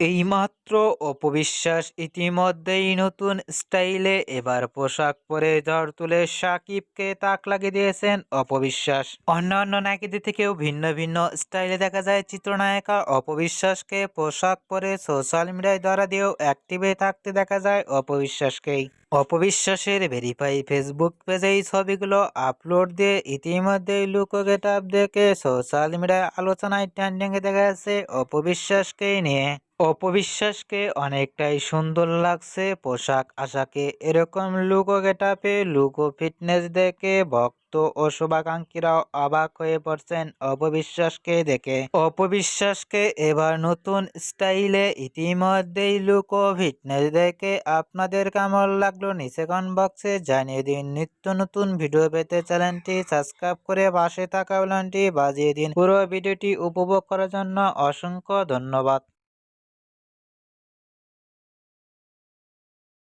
এইমাত্র অপবিশ্বাস ইতিমধ্যেই নতুন স্টাইলে এবার পোশাক পরে ঝড় তুলে সাকিবকে তাক লাগিয়ে দিয়েছেন অপবিশ্বাস। অন্যান্য নায়িকাদের থেকেও ভিন্ন ভিন্ন স্টাইলে দেখা যায় চিত্রনায়িকা অপবিশ্বাসকে পোশাক পরে সোশ্যাল মিডিয়ায় ধরা দিয়েও অ্যাক্টিভে থাকতে দেখা যায় অপবিশ্বাসকেই। অপবিশ্বাসের ভেরিফাই ফেসবুক পেজে এই ছবিগুলো আপলোড দিয়ে ইতিমধ্যেই লুকো গেট আপ দেখে সোশ্যাল মিডিয়ায় আলোচনায় ট্রেন্ডিংয়ে দেখা যাচ্ছে অপবিশ্বাসকে নিয়ে। অপবিশ্বাসকে অনেকটাই সুন্দর লাগছে, পোশাক আশাকে এরকম লুকো গেটাপে লুকো ফিটনেস দেখে ভক্ত ও শুভাকাঙ্ক্ষীরাও অবাক হয়ে পড়ছেন অপবিশ্বাসকে দেখে। অপবিশ্বাসকে এবার নতুন স্টাইলে ইতিমধ্যেই লুকো ফিটনেস দেখে আপনাদের কেমন লাগল নিচে কমেন্ট বক্সে জানিয়ে দিন, নিত্য নতুন ভিডিও পেতে চ্যানেলটি সাবস্ক্রাইব করে পাশে থাকা বেলনটি বাজিয়ে দিন। পুরো ভিডিওটি উপভোগ করার জন্য অসংখ্য ধন্যবাদ।